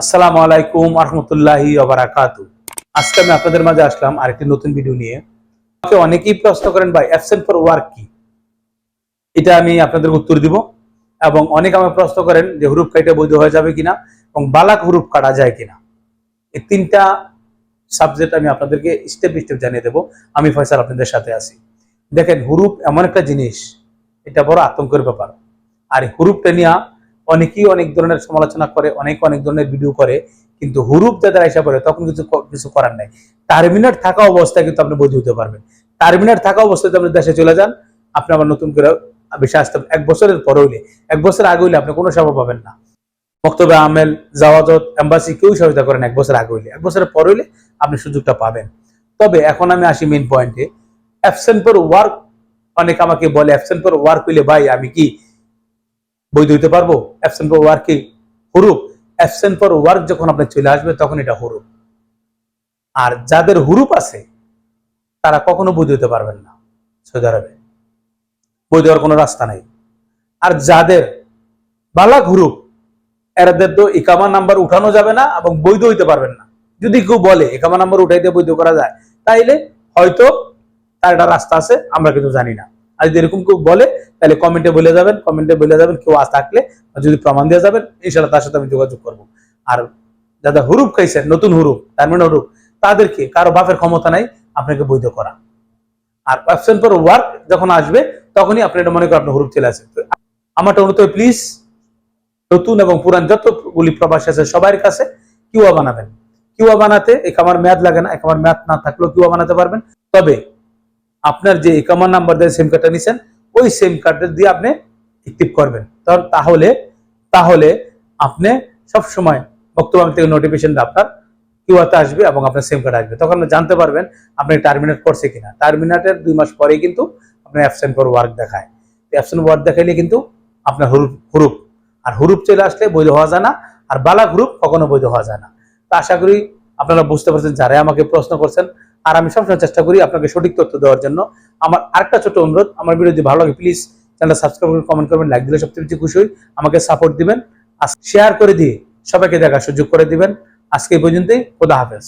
আসসালামু আলাইকুম আহমতুল্লাহি বারাকাতু আজকে আমি আপনাদের মাঝে আসলাম আরেকটি নতুন ভিডিও নিয়ে। আমাকে অনেকেই প্রশ্ন করেন, ভাই অ্যাবসেন্ট ফর ওয়ার্ক কি? এটা আমি আপনাদের উত্তর দিব। এবং অনেক আমাকে প্রশ্ন করেন যে হুরুপ কাইটা বৈধ হয়ে যাবে কিনা এবং বালাক হুরুপ কাটা যায় কিনা? এই তিনটা সাবজেক্ট আমি আপনাদেরকে স্টেপ স্টেপ জানিয়ে দেবো। আমি ফয়সাল আপনাদের সাথে আছি। দেখেন হুরুপ এমন একটা জিনিস, এটা বড় আতঙ্কের ব্যাপার। আর হুরুপটা নিয়ে অনেকেই অনেক ধরনের সমালোচনা করে, অনেক অনেক ধরনের ভিডিও করে, কিন্তু হুরুপ যাদের আইসা পড়ে, তখন কিছু কিছু করার নাই। টার্মিনেট থাকা অবস্থায় কিন্তু আপনি বৈধ হতে পারবেন। টার্মিনেট থাকা অবস্থায় আপনি দেশে চলে যান, আপনি আবার নতুন করে বেশি আসতে এক বছরের পর হইলে, এক বছর আগে হইলে আপনি কোনো সেবা পাবেন না। বক্তব্য, আমেল জাওয়াজত এম্বাসি কেউ সহায়তা করেন এক বছর আগে হইলে। এক বছরের পর হইলে আপনি সুযোগটা পাবেন। তবে এখন আমি আসি মেন পয়েন্টে অ্যাবসেন্ট ফর ওয়ার্ক অনেক আমাকে বলে অ্যাবসেন্ট ফর ওয়ার্ক হইলে ভাই আমি কি বৈধ হইতে পারব? অ্যাবসেন্ট ফর ওয়ার্ক কি? হুরুপ। অ্যাবসেন্ট ফর ওয়ার্ক যখন আপনার চলে আসবে, তখন এটা হুরুপ। আর যাদের হুরুপ আছে, তারা কখনো বৈধ হতে পারবেন না। সৌদি আরবে। বৈধ হওয়ার কোনো রাস্তা নাই। আর যাদের বালাক হুরুপ এরাদের তো ইকামা নাম্বার উঠানো যাবে না এবং বৈধ হইতে পারবেন না। যদি কেউ বলে, ইকামা নাম্বার উঠাইতে বৈধ করা যায়, তাইলে হয়তো তার একটা রাস্তা আছে, আমরা কিন্তু জানি না। আর যদি এরকম কেউ বলে, তাহলে কমেন্টে বলে যাবেন কমেন্টে বলে যাবেন কেউ আজ থাকলে যদি প্রমাণ দিয়ে যাবেন ইনশাল্লাহ তার সাথে আমি যোগাযোগ করব। আর যারা হুরুপ খাইছেন নতুন হুরুপ টার্মিনাল হুরুপ, তাদেরকে কারও বাপের ক্ষমতা নাই, আপনাকে বৈধ করা। আর অপশন ফর ওয়ার্ক যখন আসবে, তখনই আপনি এটা মনে করেন আপনার হুরুপ চলে আসে আমারটা অনুরোধ প্লিজ নতুন এবং পুরান যতগুলি প্রবাসী আছে সবার কাছে কিউয়া বানাবেন। কিউয়া বানাতে এক আমার মেয়াদ লাগে না, এক আমার মেয়াদ না থাকলেও কিউয়া বানাতে পারবেন। তবে আপনার যে একামার নাম্বার দিয়ে সিম কার্ডটা নিছেন, ওই সিম কার্ডটা দিয়ে আপনি অ্যাক্টিভ করবেন। তখন তাহলে তাহলে আপনি সব সময় বক্তব্য থেকে নোটিফিকেশনটা আপনার কিউআতে আসবে এবং আপনার সিম কার্ড আসবে। তখন জানতে পারবেন আপনি টার্মিনেট করছে কিনা। টার্মিনেটের দুই মাস পরেই কিন্তু আপনার অ্যাবসেন্ট ফর ওয়ার্ক দেখায়। অ্যাবসেন্ট ওয়ার্ক দেখাইলে কিন্তু আপনার হুরুপ হুরুপ। আর হুরুপ চলে আসলে বৈধ হওয়া যায় না, আর বালা গ্রুপ কখনো বৈধ হওয়া যায় না। তো আশা করি আপনারা বুঝতে পারছেন যারা আমাকে প্রশ্ন করছেন আর আমি সবসময় চেষ্টা করি আপনাকে সঠিক তথ্য দেওয়ার জন্য। আমার আরেকটা ছোট অনুরোধ, আমার ভিডিও যদি ভালো লাগে প্লিজ চ্যানেলটা সাবস্ক্রাইব করবেন কমেন্ট করবেন লাইক দিলে সবচেয়ে বেশি খুশি হই। আমাকে সাপোর্ট দিবেন, আর শেয়ার করে দিয়ে সবাইকে দেখার সুযোগ করে দিবেন। আজকে এই পর্যন্তই, খোদা হাফেজ।